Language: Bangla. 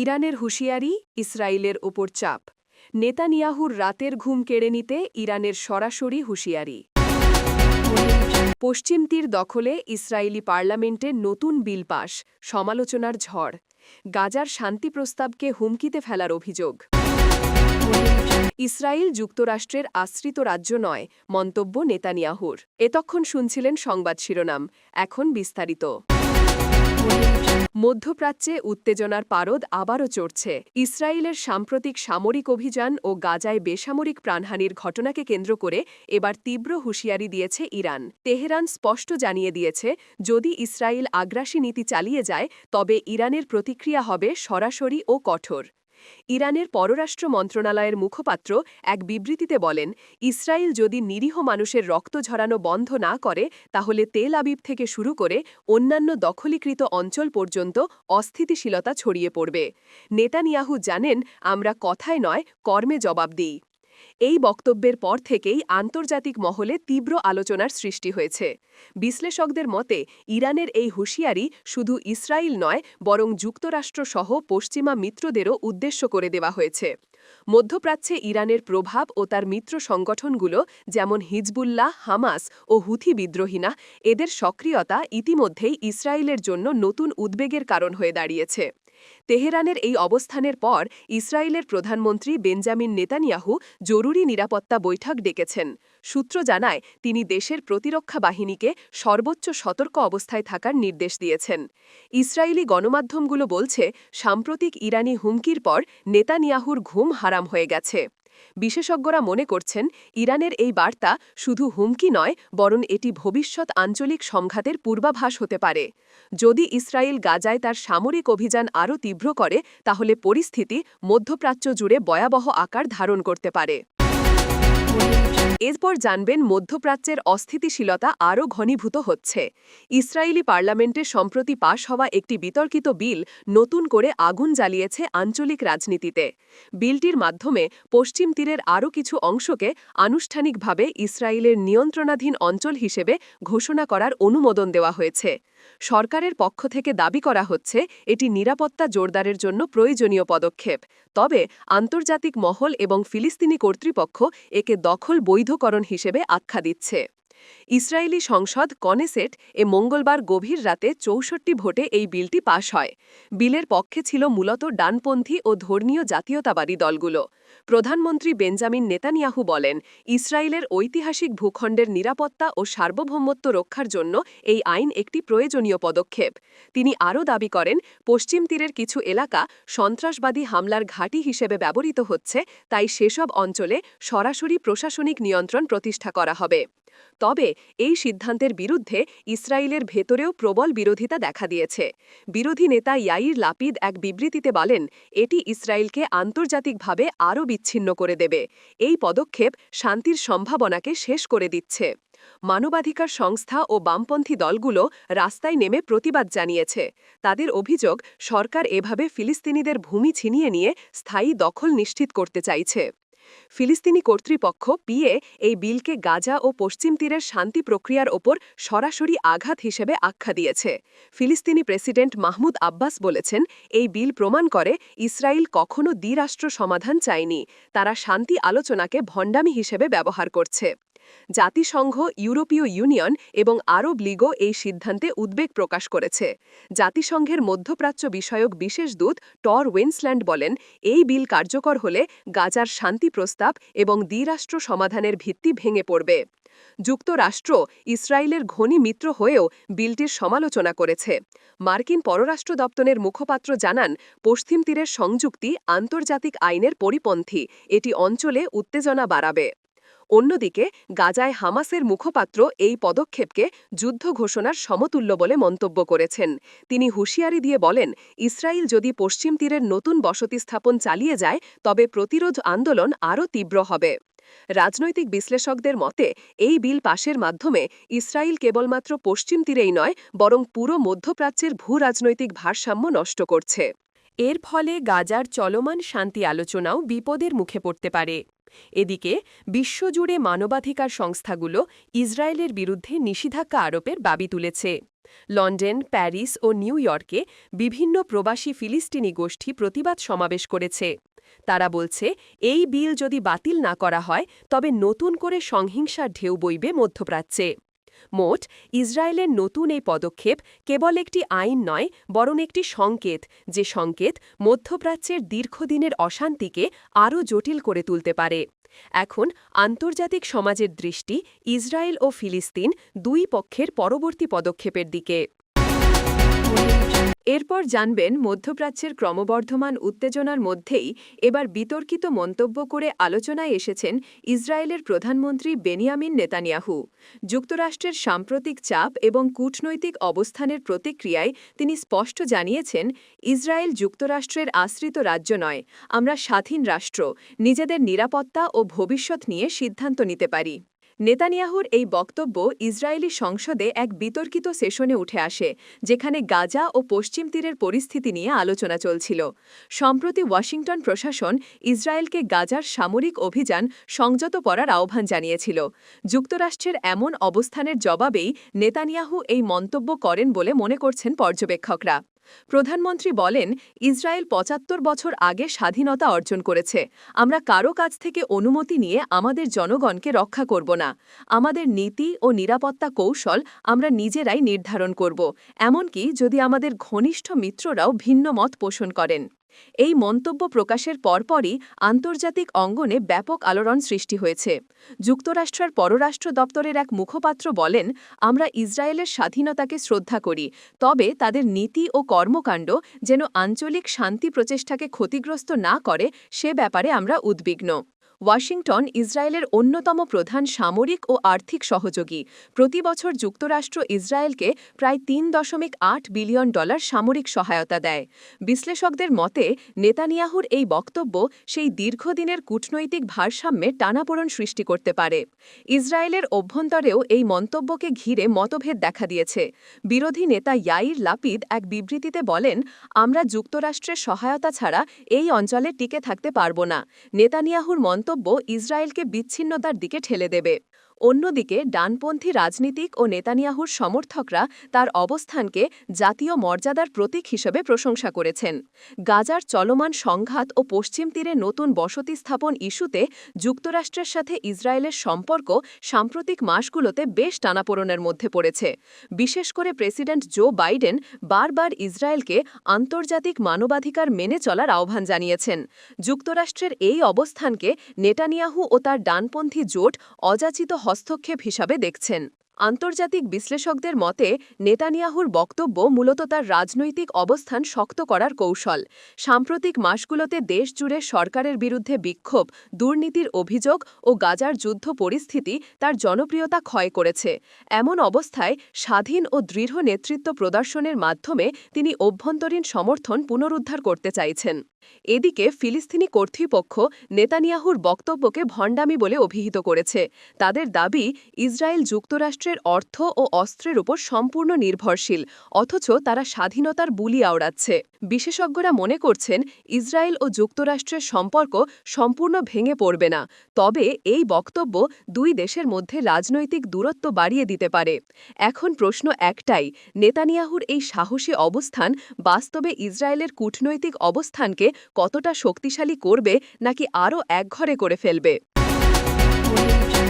ইরানের হুঁশিয়ারি ইসরায়েলের ওপর চাপ। নেতানিয়াহুর রাতের ঘুম কেড়ে নিতে ইরানের সরাসরি হুঁশিয়ারি। পশ্চিম তীর দখলে ইসরায়েলি পার্লামেন্টে নতুন বিল পাশ সমালোচনার ঝড়। গাজার শান্তি প্রস্তাবকে হুমকিতে ফেলার অভিযোগ। ইসরায়েল যুক্তরাষ্ট্রের আশ্রিত রাজ্য নয়, মন্তব্য নেতানিয়াহুর। এতক্ষণ শুনছিলেন সংবাদ শিরোনাম, এখন বিস্তারিত। মধ্যপ্রাচ্যে উত্তেজনার পারদ আবারও চড়ছে। ইসরায়েলের সাম্প্রতিক সামরিক অভিযান ও গাজায় বেসামরিক প্রাণহানির ঘটনাকে কেন্দ্র করে এবার তীব্র হুঁশিয়ারি দিয়েছে ইরান। তেহরান স্পষ্ট জানিয়ে দিয়েছে, যদি ইসরায়েল আগ্রাসী নীতি চালিয়ে যায়, তবে ইরানের প্রতিক্রিয়া হবে সরাসরি ও কঠোর। ইরানের পররাষ্ট্র মন্ত্রণালয়ের মুখপাত্র এক বিবৃতিতে বলেন, ইসরায়েল যদি নিরীহ মানুষের রক্ত ঝরানো বন্ধ না করে, তাহলে তেল আবিব থেকে শুরু করে অন্যান্য দখলীকৃত অঞ্চল পর্যন্ত অস্থিতিশীলতা ছড়িয়ে পড়বে। নেতানিয়াহু জানেন, আমরা কথায় নয়, কর্মে জবাব দিই। এই বক্তব্যের পর থেকেই আন্তর্জাতিক মহলে তীব্র আলোচনার সৃষ্টি হয়েছে। বিশ্লেষকদের মতে, ইরানের এই হুঁশিয়ারি শুধু ইসরায়েল নয়, বরং যুক্তরাষ্ট্রসহ পশ্চিমা মিত্রদেরও উদ্দেশ্য করে দেওয়া হয়েছে। মধ্যপ্রাচ্যে ইরানের প্রভাব ও তার মিত্র সংগঠনগুলো, যেমন হিজবুল্লাহ, হামাস ও হুথি বিদ্রোহীনা এদের সক্রিয়তা ইতিমধ্যেই ইসরায়েলের জন্য নতুন উদ্বেগের কারণ হয়ে দাঁড়িয়েছে। তেহরানের এই অবস্থানের পর ইসরায়েলের প্রধানমন্ত্রী বেঞ্জামিন নেতানিয়াহু জরুরি নিরাপত্তা বৈঠক ডেকেছেন। সূত্র জানায়, তিনি দেশের প্রতিরক্ষা বাহিনীকে সর্বোচ্চ সতর্ক অবস্থায় থাকার নির্দেশ দিয়েছেন। ইসরায়েলি গণমাধ্যমগুলো বলছে, সাম্প্রতিক ইরানি হুমকির পর নেতানিয়াহুর ঘুম হারাম হয়ে গেছে। বিশেষজ্ঞরা মনে করছেন, ইরানের এই বার্তা শুধু হুমকি নয়, বরং এটি ভবিষ্যৎ আঞ্চলিক সংঘাতের পূর্বাভাস হতে পারে। যদি ইসরায়েল গাজায় তার সামরিক অভিযান আরও তীব্র করে, তাহলে পরিস্থিতি মধ্যপ্রাচ্য জুড়ে ভয়াবহ আকার ধারণ করতে পারে। এরপর জানবেন মধ্যপ্রাচ্যের অস্থিতিশীলতা আরও ঘনীভূত হচ্ছে। ইসরায়েলি পার্লামেন্টে সম্প্রতি পাশ হওয়া একটি বিতর্কিত বিল নতুন করে আগুন জ্বালিয়েছে আঞ্চলিক রাজনীতিতে। বিলটির মাধ্যমে পশ্চিম তীরের আরও কিছু অংশকে আনুষ্ঠানিকভাবে ইসরায়েলের নিয়ন্ত্রণাধীন অঞ্চল হিসেবে ঘোষণা করার অনুমোদন দেওয়া হয়েছে। সরকারের পক্ষ থেকে দাবি করা হচ্ছে, এটি নিরাপত্তা জোরদারের জন্য প্রয়োজনীয় পদক্ষেপ। তবে, আন্তর্জাতিক মহল এবং ফিলিস্তিনি কর্তৃপক্ষ একে দখল বৈধকরণ হিসেবে আখ্যা দিচ্ছে। ইসরায়েলি সংসদ কনেসেট এ মঙ্গলবার গভীর রাতে চৌষট্টি ভোটে এই বিলটি পাশ হয়। বিলের পক্ষে ছিল মূলত ডানপন্থী ও ধর্মীয় জাতীয়তাবাদী দলগুলো। প্রধানমন্ত্রী বেঞ্জামিন নেতানিয়াহু বলেন, ইসরায়েলের ঐতিহাসিক ভূখণ্ডের নিরাপত্তা ও সার্বভৌমত্ব রক্ষার জন্য এই আইন একটি প্রয়োজনীয় পদক্ষেপ। তিনি আরও দাবি করেন, পশ্চিম তীরের কিছু এলাকা সন্ত্রাসবাদী হামলার ঘাঁটি হিসেবে ব্যবহৃত হচ্ছে, তাই সেসব অঞ্চলে সরাসরি প্রশাসনিক নিয়ন্ত্রণ প্রতিষ্ঠা করা হবে। তবে এই সিদ্ধান্তের বিরুদ্ধে ইসরায়েলের ভেতরেও প্রবল বিরোধিতা দেখা দিয়েছে। বিরোধী নেতা ইয়াইর লাপিদ এক বিবৃতিতে বলেন, এটি ইসরায়েলকে আন্তর্জাতিকভাবে আরও বিচ্ছিন্ন করে দেবে। এই পদক্ষেপ শান্তির সম্ভাবনাকে শেষ করে দিচ্ছে। মানবাধিকার সংস্থা ও বামপন্থী দলগুলো রাস্তায় নেমে প্রতিবাদ জানিয়েছে। তাদের অভিযোগ, সরকার এভাবে ফিলিস্তিনিদের ভূমি ছিনিয়ে নিয়ে স্থায়ী দখল নিশ্চিত করতে চাইছে। ফিলিস্তিনি কর্তৃপক্ষ পিএ এই বিলকে গাজা ও পশ্চিম তীরের শান্তি প্রক্রিয়ার ওপর সরাসরি আঘাত হিসেবে আখ্যা দিয়েছে। ফিলিস্তিনি প্রেসিডেন্ট মাহমুদ আব্বাস বলেছেন, এই বিল প্রমাণ করে ইসরায়েল কখনও দ্বিরাষ্ট্র সমাধান চায়নি। তারা শান্তি আলোচনাকে ভণ্ডামি হিসেবে ব্যবহার করছে। জাতিসংঘ, ইউরোপীয় ইউনিয়ন এবং আরব লীগও এই সিদ্ধান্তে উদ্বেগ প্রকাশ করেছে। জাতিসংঘের মধ্যপ্রাচ্য বিষয়ক বিশেষ দূত টর ওয়েন্সল্যান্ড বলেন, এই বিল কার্যকর হলে গাজার শান্তি প্রস্তাব এবং দ্বিরাষ্ট্র সমাধানের ভিত্তি ভেঙে পড়বে। যুক্তরাষ্ট্র ইসরায়েলের ঘনি মিত্র হয়েও বিলটির সমালোচনা করেছে। মার্কিন পররাষ্ট্র দপ্তরের মুখপাত্র জানান, পশ্চিম তীরের সংযুক্তি আন্তর্জাতিক আইনের পরিপন্থী। এটি অঞ্চলে উত্তেজনা বাড়াবে। অন্যদিকে, গাজায় হামাসের মুখপাত্র এই পদক্ষেপকে যুদ্ধ ঘোষণার সমতুল্য বলে মন্তব্য করেছেন। তিনি হুঁশিয়ারি দিয়ে বলেন ইসরায়েল যদি পশ্চিম তীরের নতুন বসতি স্থাপন চালিয়ে যায়, তবে প্রতিরোধ আন্দোলন আরও তীব্র হবে। রাজনৈতিক বিশ্লেষকদের মতে, এই বিল পাশের মাধ্যমে ইসরায়েল কেবলমাত্র পশ্চিম তীরেই নয়, বরং পুরো মধ্যপ্রাচ্যের ভূ রাজনৈতিক ভারসাম্য নষ্ট করছে। এর ফলে গাজার চলমান শান্তি আলোচনাও বিপদের মুখে পড়তে পারে। এদিকে, বিশ্বজুড়ে মানবাধিকার সংস্থাগুলো ইসরায়েলের বিরুদ্ধে নিষেধাজ্ঞা আরোপের দাবি তুলেছে। লন্ডন, প্যারিস ও নিউ ইয়র্কে বিভিন্ন প্রবাসী ফিলিস্তিনি গোষ্ঠী প্রতিবাদ সমাবেশ করেছে। তারা বলছে, এই বিল যদি বাতিল না করা হয়, তবে নতুন করে সংহিংসার ঢেউ বইবে মধ্যপ্রাচ্যে। মোট, ইসরায়েলের নতুন এই পদক্ষেপ কেবল একটি আইন নয়, বরং একটি সংকেত, যে সংকেত মধ্যপ্রাচ্যের দীর্ঘদিনের অশান্তিকে আরও জটিল করে তুলতে পারে। এখন, আন্তর্জাতিক সমাজের দৃষ্টি ইসরায়েল ও ফিলিস্তিন দুই পক্ষের পরবর্তী পদক্ষেপের দিকে। এরপর জানবেন মধ্যপ্রাচ্যের ক্রমবর্ধমান উত্তেজনার মধ্যেই এবার বিতর্কিত মন্তব্য করে আলোচনায় এসেছেন ইসরায়েলের প্রধানমন্ত্রী বেনিয়ামিন নেতানিয়াহু। যুক্তরাষ্ট্রের সাম্প্রতিক চাপ এবং কূটনৈতিক অবস্থানের প্রতিক্রিয়ায় তিনি স্পষ্ট জানিয়েছেন, ইসরায়েল যুক্তরাষ্ট্রের আশ্রিত রাজ্য নয়, আমরা স্বাধীন রাষ্ট্র, নিজেদের নিরাপত্তা ও ভবিষ্যৎ নিয়ে সিদ্ধান্ত নিতে পারি। নেতানিয়াহুর এই বক্তব্য ইসরায়েলি সংসদে এক বিতর্কিত সেশনে উঠে আসে, যেখানে গাজা ও পশ্চিম তীরের পরিস্থিতি নিয়ে আলোচনা চলছিল। সম্প্রতি ওয়াশিংটন প্রশাসন ইসরায়েলকে গাজার সামরিক অভিযান সংযত করার আহ্বান জানিয়েছিল। যুক্তরাষ্ট্রের এমন অবস্থানের জবাবেই নেতানিয়াহু এই মন্তব্য করেন বলে মনে করছেন পর্যবেক্ষকরা। প্রধানমন্ত্রী বলেন, ইসরায়েল পঁচাত্তর বছর আগে স্বাধীনতা অর্জন করেছে। আমরা কারও কাছ থেকে অনুমতি নিয়ে আমাদের জনগণকে রক্ষা করব না। আমাদের নীতি ও নিরাপত্তা কৌশল আমরা নিজেরাই নির্ধারণ করব। এমনকি যদি আমাদের ঘনিষ্ঠ মিত্ররাও ভিন্ন মত পোষণ করেন। এই মন্তব্য প্রকাশের পরপরই আন্তর্জাতিক অঙ্গনে ব্যাপক আলোড়ন সৃষ্টি হয়েছে। যুক্তরাষ্ট্রের পররাষ্ট্র দপ্তরের এক মুখপাত্র বলেন, আমরা ইসরায়েলের স্বাধীনতাকে শ্রদ্ধা করি, তবে তাদের নীতি ও কর্মকাণ্ড যেন আঞ্চলিক শান্তি প্রচেষ্টাকে ক্ষতিগ্রস্ত না করে, সে ব্যাপারে আমরা উদ্বিগ্ন। ওয়াশিংটন ইসরায়েলের অন্যতম প্রধান সামরিক ও আর্থিক সহযোগী। প্রতি বছর যুক্তরাষ্ট্র ইসরায়েলকে প্রায় তিন দশমিক আট বিলিয়ন ডলার সামরিক সহায়তা দেয়। বিশ্লেষকদের মতে, নেতানিয়াহুর এই বক্তব্য সেই দীর্ঘদিনের কূটনৈতিক ভারসাম্যে টানাপোড়ন সৃষ্টি করতে পারে। ইসরায়েলের অভ্যন্তরেও এই মন্তব্যকে ঘিরে মতভেদ দেখা দিয়েছে। বিরোধী নেতা ইয়াইর লাপিদ এক বিবৃতিতে বলেন, আমরা যুক্তরাষ্ট্রের সহায়তা ছাড়া এই অঞ্চলে টিকে থাকতে পারব না। নেতানিয়াহুর মন্তব্য ইসরায়েলকে বিচ্ছিন্নতার দিকে ঠেলে দেবে। অন্যদিকে, ডানপন্থী রাজনীতিক ও নেতানিয়াহুর সমর্থকরা তার অবস্থানকে জাতীয় মর্যাদার প্রতীক হিসেবে প্রশংসা করেছেন। গাজার চলমান সংঘাত ও পশ্চিম তীরে নতুন বসতি স্থাপন ইস্যুতে যুক্তরাষ্ট্রের সাথে ইসরায়েলের সম্পর্ক সাম্প্রতিক মাসগুলোতে বেশ টানাপোড়নের মধ্যে পড়েছে। বিশেষ করে প্রেসিডেন্ট জো বাইডেন বারবার ইসরায়েলকে আন্তর্জাতিক মানবাধিকার মেনে চলার আহ্বান জানিয়েছেন। যুক্তরাষ্ট্রের এই অবস্থানকে নেটানিয়াহু ও তার ডানপন্থী জোট অযাচিত হস্তক্ষেপ হিসাবে দেখছেন। আন্তর্জাতিক বিশ্লেষকদের মতে, নেতানিয়াহুর বক্তব্য মূলত তার রাজনৈতিক অবস্থান শক্ত করার কৌশল। সাম্প্রতিক মাসগুলোতে দেশজুড়ে সরকারের বিরুদ্ধে বিক্ষোভ, দুর্নীতির অভিযোগ ও গাজার যুদ্ধ পরিস্থিতি তার জনপ্রিয়তা ক্ষয় করেছে। এমন অবস্থায় স্বাধীন ও দৃঢ় নেতৃত্ব প্রদর্শনের মাধ্যমে তিনি অভ্যন্তরীণ সমর্থন পুনরুদ্ধার করতে চাইছেন। এদিকে ফিলিস্তিনি কর্তৃপক্ষ নেতানিয়াহুর বক্তব্যকে ভণ্ডামি বলে অভিহিত করেছে। তাদের দাবি, ইসরায়েল যুক্তরাষ্ট্রের অর্থ ও অস্ত্রের উপর সম্পূর্ণ নির্ভরশীল, অথচ তারা স্বাধীনতার বুলি আওড়াচ্ছে। বিশেষজ্ঞরা মনে করছেন ইসরায়েল ও যুক্তরাষ্ট্রের সম্পর্ক সম্পূর্ণ ভেঙে পড়বে না। তবে এই বক্তব্য দুই দেশের মধ্যে রাজনৈতিক দূরত্ব বাড়িয়ে দিতে পারে। এখন প্রশ্ন একটাই, নেতানিয়াহুর এই সাহসী অবস্থান বাস্তবে ইসরায়েলের কূটনৈতিক অবস্থানকে কতটা শক্তিশালী করবে নাকি আরও একঘরে করে ফেলবে?